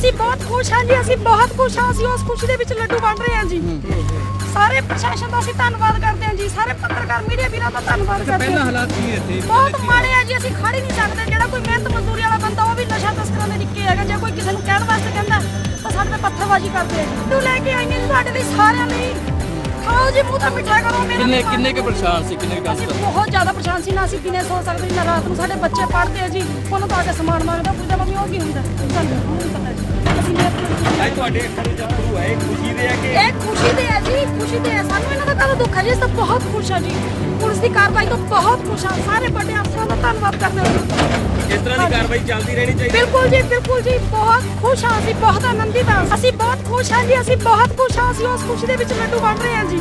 ਅਸੀਂ ਬਹੁਤ ਖੁਸ਼ ਹਾਂ ਜੀ ਅਸੀਂ ਬਹੁਤ ਖੁਸ਼ ਹਾਂ ਅਸੀਂ ਉਸ ਖੁਸ਼ੀ ਦੇ ਵਿੱਚ ਲੱਡੂ ਵੰਡ ਰਹੇ ਹਾਂ ਜੀ। ਸਾਰੇ ਪ੍ਰਸ਼ਾਸਨ ਦਾ ਅਸੀਂ ਧੰਨਵਾਦ ਕਰਦੇ ਹਾਂ ਜੀ ਸਾਰੇ ਪੱਤਰਕਾਰ ਮੀਡੀਆ ਵੀਰਾਂ ਦਾ ਧੰਨਵਾਦ ਕਰਦੇ ਪਹਿਲਾਂ ਹਾਂ ਹਾਲਾਤ ਕੀ ਇੱਥੇ? ਬਹੁਤ ਮਾੜੇ ਆ ਜੀ ਅਸੀਂ ਖੜ ਹੀ ਨਹੀਂ ਸਕਦੇ। ਜਿਹੜਾ ਕੋਈ ਮਿਹਨਤ ਮਜ਼ਦੂਰੀ ਵਾਲਾ ਬੰਦਾ ਉਹ ਵੀ ਨਸ਼ਾ ਤਸਕਰਾਂ ਦੇ ਨਿੱਕੇ ਹੈਗਾ। ਜੇ ਕੋਈ ਕਿਸੇ ਨੂੰ ਕਹਿਣ ਵਾਸਤੇ ਕਹਿੰਦਾ ਤਾਂ ਸਾਡੇ ਤੇ ਪੱਥਰਬਾਜ਼ੀ ਕਰਦੇ ਤੂੰ ਲੈ ਕੇ ਆਈਆਂ ਜੀ ਸਾਡੇ ਲਈ ਸਾਰਿਆਂ ਲਈ। ਖਾਓ ਜੀ ਮੂੰਹ ਤਾਂ ਮਿੱਠਾ ਕਰੋ ਮੇਰੇ ਕਿੰਨੇ। ਕਿੰਨੇ ਕੁ ਪਰੇਸ਼ਾਨ ਸੀ? ਕਿੰਨੇ ਕੁ ਅਸੀਂ ਕਸ਼ਟ ਬਹੁਤ ਜ਼ਿਆਦਾ ਪਰੇਸ਼ਾਨ ਸੀ ਨਾ ਅਸੀਂ ਦਿਨੇ ਸੋ ਸਕਦੇ ਨਾ ਰਾਤ ਨੂੰ ਸਾਡੇ ਬੱਚੇ ਪੜ੍ਹਦੇ ਆ ਜੀ। ਉਹਨਾਂ ਤੋਂ ਆ ਕੇ ਸਮਾਨ ਮੰਗਦਾ ਪੁੱਛਦਾ ਮੰਮੀ ਉਹ ਕੀ ਹੁੰਦਾ? ਤੁਹਾਡੇ ਅੱਖਾਂ ਦੇ ਜੰਤਰੂ ਹੈ ਖੁਸ਼ੀ ਦੇ ਆ ਕਿ ਇਹ ਖੁਸ਼ੀ ਦੇ ਹੈ ਜੀ ਖੁਸ਼ੀ ਦੇ ਹੈ ਸਾਨੂੰ ਇਹਨਾਂ ਦਾ ਕਾਹਦਾ ਦੁੱਖ ਹੈ ਜੀ ਅਸੀਂ ਤਾਂ ਬਹੁਤ ਖੁਸ਼ ਹਾਂ ਜੀ। ਪੁਲਿਸ ਦੀ ਕਾਰਵਾਈ ਤੋਂ ਬਹੁਤ ਖੁਸ਼ ਹਾਂ ਸਾਰੇ ਵੱਡੇ ਅਫਸਰਾਂ ਦਾ ਧੰਨਵਾਦ ਕਰਦੇ ਹਾਂ ਇਸ ਤਰ੍ਹਾਂ ਦੀ ਕਾਰਵਾਈ ਚੱਲਦੀ ਰਹਿਣੀ ਚਾਹੀਦੀ ਬਿਲਕੁਲ ਜੀ ਬਿਲਕੁਲ ਜੀ। ਬਹੁਤ ਖੁਸ਼ ਹਾਂ ਅਸੀਂ ਬਹੁਤ ਆਨੰਦਿਤ ਹਾਂ। ਅਸੀਂ ਬਹੁਤ ਖੁਸ਼ ਹਾਂ ਜੀ ਅਸੀਂ ਬਹੁਤ ਖੁਸ਼ ਹਾਂ। ਅਸੀਂ ਉਸ ਖੁਸ਼ੀ ਦੇ ਵਿੱਚ ਲੱਡੂ ਵੰਡ ਰਹੇ ਹਾਂ ਜੀ।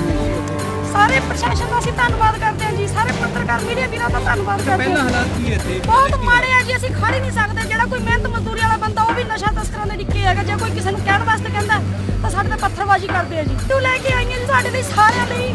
ਸਾਰੇ ਪ੍ਰਸ਼ਾਸਨ ਦਾ ਅਸੀਂ ਧੰਨਵਾਦ ਕਰਦੇ ਹਾਂ ਜੀ। ਸਾਰੇ ਪੱਤਰਕਾਰ ਮੀਡੀਆ ਵੀਰਾਂ ਦਾ ਧੰਨਵਾਦ ਕਰਦੇ ਪਹਿਲਾਂ ਹਾਂ ਹਾਲਾਤ ਕੀ ਇੱਥੇ? ਬਹੁਤ ਮਾੜੇ ਆ ਜੀ ਅਸੀਂ ਖੜ ਹੀ ਨਹੀਂ ਸਕਦੇ। ਜਿਹੜਾ ਕੋਈ ਤੇ ਪੱਥਰਬਾਜ਼ੀ ਕਰਦੇ ਆ ਜੀ। ਤੂੰ ਲੈ ਕੇ ਆਈਆਂ ਜੀ ਸਾਡੇ ਲਈ ਸਾਰਿਆਂ ਲਈ।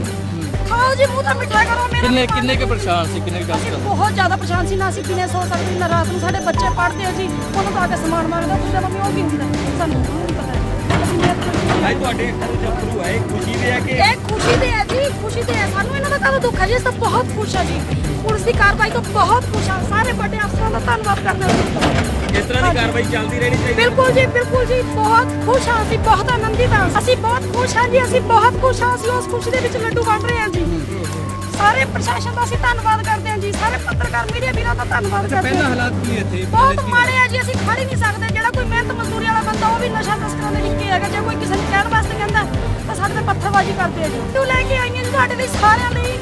ਖਾਓ ਜੀ ਮੂੰਹ ਤਾਂ ਮਿੱਠਾ ਕਰੋ ਮੇਰੇ ਕਿੰਨੇ। ਕਿੰਨੇ ਕੁ ਪਰੇਸ਼ਾਨ ਸੀ ਕਿੰਨੇ ਕੁ ਅਸੀਂ ਬਹੁਤ ਜ਼ਿਆਦਾ ਪਰੇਸ਼ਾਨ ਸੀ ਨਾ ਅਸੀਂ ਦਿਨੇ ਸੋ ਸਕਦੇ ਨਾ ਰਾਤ ਨੂੰ ਸਾਡੇ ਬੱਚੇ ਪੜ੍ਹਦੇ ਆ ਜੀ ਉਹਨਾਂ ਤੋਂ ਆ ਕੇ ਸਮਾਨ ਮੰਗਦਾ ਪੁੱਛਦਾ ਮੰਮੀ ਉਹ ਕੀ ਹੁੰਦਾ ਸਾਨੂੰ ਨਹੀਂ ਪਤਾ ਅਸੀਂ ਮਿਹਨਤ ਅੱਜ ਤੁਹਾਡੇ ਅੱਖਾਂ ਦੇ ਜੰਤਰੂ ਹੈ ਖੁਸ਼ੀ ਦੇ ਆ ਕਿ ਹਾਂ। ਇਹ ਖੁਸ਼ੀ ਦੇ ਹੈ ਜੀ ਖੁਸ਼ੀ ਦੇ ਹੈ ਸਾਨੂੰ ਇਹਨਾਂ ਦਾ ਕਾਹਦਾ ਦੁੱਖ ਹੈ ਜੀ? ਅਸੀਂ ਤਾਂ ਬਹੁਤ ਖੁਸ਼ ਹਾਂ ਜੀ। ਪੁਲਿਸ ਦੀ ਕਾਰਵਾਈ ਤੋਂ ਬਹੁਤ ਖੁਸ਼ ਹਾਂ ਸਾਰੇ ਵੱਡੇ ਅਫਸਰਾਂ ਦਾ ਧੰਨਵਾਦ ਕਰਦੇ ਹਾਂ। ਇਸ ਤਰ੍ਹਾਂ ਦੀ ਕਾਰਵਾਈ ਚੱਲਦੀ ਰਹਿਣੀ ਚਾਹੀਦੀ ਬਿਲਕੁਲ ਜੀ ਬਿਲਕੁਲ ਜੀ। ਬਹੁਤ ਖੁਸ਼ ਹਾਂ ਅਸੀਂ ਬਹੁਤ ਆਨੰਦਿਤ ਹਾਂ। ਅਸੀਂ ਬਹੁਤ ਖੁਸ਼ ਹਾਂ ਜੀ ਅਸੀਂ ਬਹੁਤ ਖੁਸ਼ ਹਾਂ। ਅਸੀਂ ਉਸ ਖੁਸ਼ੀ ਦੇ ਵਿੱਚ ਲੱਡੂ ਵੰਡ ਰਹੇ ਹਾਂ ਜੀ। ਸਾਰੇ ਪ੍ਰਸ਼ਾਸਨ ਦਾ ਅਸੀਂ ਧੰਨਵਾਦ ਕਰਦੇ ਹਾਂ ਜੀ। ਸਾਰੇ ਪੱਤਰਕਾਰ ਮੀਡੀਆ ਵੀਰਾਂ ਦਾ ਧੰਨਵਾਦ ਕਰਦੇ ਪਹਿਲਾਂ ਹਾਂ ਹਾਲਾਤ ਕੀ ਇੱਥੇ? ਬਹੁਤ ਮਾੜੇ ਆ ਜੀ ਅਸੀਂ ਖੜ ਹੀ ਨਹੀਂ ਸਕਦੇ। ਜਿਹੜਾ ਕੋਈ ਮਿਹਨਤ ਮਜ਼ਦੂਰੀ ਵਾਲਾ ਬੰਦਾ ਉਹ ਵੀ ਨਸ਼ਾ ਤਸਕਰਾਂ ਦੇ ਨਿੱਕੇ ਹੈਗਾ। ਜੇ ਕੋਈ ਕਿਸੇ ਨੂੰ ਕਹਿਣ ਵਾਸਤੇ ਕਹਿੰਦਾ ਤਾਂ ਸਾਡੇ ਤੇ ਪੱਥਰਬਾਜ਼ੀ ਕਰਦੇ ਆ ਜੀ। ਤੂੰ ਲੈ ਕੇ ਆਈਆਂ ਜੀ ਸਾਡੇ ਲਈ ਸਾਰਿਆਂ ਲਈ?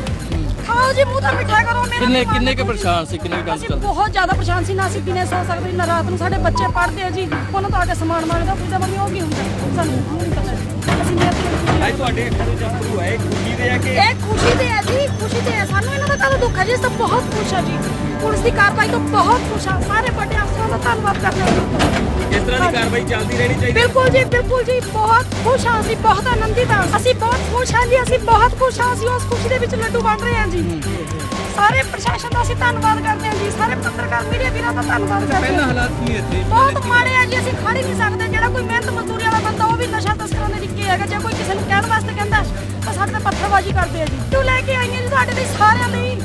ਖਾਓ ਜੀ ਮੂੰਹ ਤਾਂ ਮਿੱਠਾ ਕਰੋ ਮੇਰੇ ਕਿੰਨੇ। ਕਿੰਨੇ ਕੁ ਪਰੇਸ਼ਾਨ ਸੀ? ਕਿੰਨੇ ਕੁ ਅਸੀਂ ਕਸ਼ਟ ਬਹੁਤ ਜ਼ਿਆਦਾ ਪਰੇਸ਼ਾਨ ਸੀ ਨਾ ਅਸੀਂ ਦਿਨੇ ਸੋ ਸਕਦੇ ਨਾ ਰਾਤ ਨੂੰ ਸਾਡੇ ਬੱਚੇ ਪੜ੍ਹਦੇ ਆ ਜੀ। ਉਹਨਾਂ ਤੋਂ ਆ ਕੇ ਸਮਾਨ ਮੰਗਦਾ ਪੁੱਛਦਾ ਮੰਮੀ ਉਹ ਕੀ ਹੁੰਦਾ? ਸਾਨੂੰ ਨਹੀਂ ਪਤਾ ਅਸੀਂ। ਅੱਜ ਤੁਹਾਡੇ ਅੱਖਾਂ ਦੇ ਹੈ ਖੁਸ਼ੀ ਦੇ ਆ ਕਿ ਇਹ ਖੁਸ਼ੀ ਦੇ ਹੈ ਜੀ ਖੁਸ਼ੀ ਦੇ ਹੈ ਸਾਨੂੰ ਇਹਨਾਂ ਦਾ ਕਾਹਦਾ ਦੁੱਖ ਹੈ ਜੀ? ਅਸੀਂ ਤਾਂ ਬਹੁਤ ਖੁਸ਼ ਹਾਂ ਜੀ। ਪੁਲਿਸ ਦੀ ਕਾਰਵਾਈ ਤੋਂ ਬਹੁਤ ਖੁਸ਼ ਹਾਂ ਸਾਰੇ ਵੱਡੇ ਅਫਸਰਾਂ ਦਾ ਧੰਨਵਾਦ ਕਰਦੇ ਹਾਂ ਇਸ ਤਰ੍ਹਾਂ ਦੀ ਕਾਰਵਾਈ ਚੱਲਦੀ ਰਹਿਣੀ ਚਾਹੀਦੀ ਬਿਲਕੁਲ ਜੀ ਬਿਲਕੁਲ ਜੀ ਬਹੁਤ ਖੁਸ਼ ਹਾਂ ਅਸੀਂ ਬਹੁਤ ਆਨੰਦਿਤ ਹਾਂ ਅਸੀਂ ਬਹੁਤ ਖੁਸ਼ ਹਾਂ ਜੀ ਅਸੀਂ ਬਹੁਤ ਖੁਸ਼ ਹਾਂ ਅਸੀਂ ਉਸ ਖੁਸ਼ੀ ਦੇ ਵਿੱਚ ਲੱਡੂ ਵੰਡ ਰਹੇ ਹਾਂ ਜੀ। ਸਾਰੇ ਪ੍ਰਸ਼ਾਸਨ ਦਾ ਅਸੀਂ ਧੰਨਵਾਦ ਕਰਦੇ ਹਾਂ ਜੀ ਸਾਰੇ ਪੱਤਰਕਾਰ ਮੀਡੀਆ ਵੀਰਾਂ ਦਾ ਧੰਨਵਾਦ ਕਰਦੇ ਪਹਿਲਾਂ ਹਾਲਾਤ ਕੀ ਇੱਥੇ? ਬਹੁਤ ਮਾੜੇ ਆ ਜੀ ਅਸੀਂ ਖੜ ਹੀ ਨਹੀਂ ਸਕਦੇ। ਜਿਹੜਾ ਕੋਈ ਮਿਹਨਤ ਮਜ਼ਦੂਰੀ ਵਾਲਾ ਬੰਦਾ ਉਹ ਵੀ ਨਸ਼ਾ ਤਸਕਰਾਂ ਦੇ ਨਿੱਕੇ ਹੈਗਾ। ਜੇ ਕੋਈ ਕਿਸੇ ਨੂੰ ਕਹਿਣ ਵਾਸਤੇ ਕਹਿੰਦਾ ਤਾਂ ਸਾਡੇ ਤੇ ਪੱਥਰਬਾਜ਼ੀ ਕਰਦੇ ਆ ਜੀ। ਤੂੰ ਲੈ ਕੇ ਆਈਆਂ ਜੀ ਸਾਡੇ ਲਈ ਸਾਰਿਆਂ ਲਈ?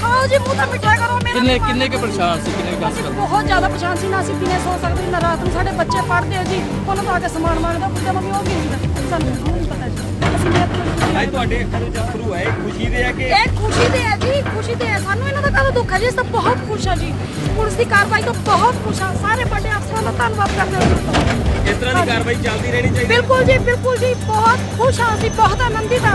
ਖਾਓ ਜੀ ਮੂੰਹ ਤਾਂ ਮਿੱਠਾ ਕਰੋ ਮੇਰੇ ਕਿੰਨੇ। ਕਿੰਨੇ ਕੁ ਪਰੇਸ਼ਾਨ ਸੀ ਕਿੰਨੇ ਕੁ ਅਸੀਂ ਕਸ਼ਟ ਬਹੁਤ ਜ਼ਿਆਦਾ ਪਰੇਸ਼ਾਨ ਸੀ ਨਾ ਅਸੀਂ ਦਿਨੇ ਸੋ ਸਕਦੇ ਨਾ ਰਾਤ ਨੂੰ। ਸਾਡੇ ਬੱਚੇ ਪੜ੍ਹਦੇ ਆ ਜੀ ਉਹਨਾਂ ਤੋਂ ਆ ਕੇ ਸਮਾਨ ਮੰਗਦਾ ਪੁੱਛਦਾ ਮੰਮੀ ਉਹ ਕੀ ਸਾਨੂੰ ਅੱਜ ਤੁਹਾਡੇ ਅੱਖਾਂ ਦੇ ਜੰਤਰੂ ਹੈ ਖੁਸ਼ੀ ਦੇ ਆ ਕਿ ਇਹ ਖੁਸ਼ੀ ਦੇ ਹੈ ਜੀ ਖੁਸ਼ੀ ਦੇ ਹੈ। ਸਾਨੂੰ ਇਹਨਾਂ ਦਾ ਕਾਹਦਾ ਦੁੱਖ ਹੈ ਜੀ? ਅਸੀਂ ਤਾਂ ਬਹੁਤ ਖੁਸ਼ ਹਾਂ ਜੀ। ਪੁਲਿਸ ਦੀ ਕਾਰਵਾਈ ਤੋਂ ਬਹੁਤ ਖੁਸ਼ ਹਾਂ। ਸਾਰੇ ਵੱਡੇ ਅਫਸਰਾਂ ਦਾ ਧੰਨਵਾਦ ਕਰਦੇ ਹਾਂ। ਇਸ ਤਰ੍ਹਾਂ ਦੀ ਕਾਰਵਾਈ ਚੱਲਦੀ ਰਹਿਣੀ ਚਾਹੀਦੀ ਬਿਲਕੁਲ ਜੀ ਬਿਲਕੁਲ ਜੀ। ਬਹੁਤ ਖੁਸ਼ ਹਾਂ ਅਸੀਂ ਬਹੁਤ ਆਨੰਦਿਤ ਹਾਂ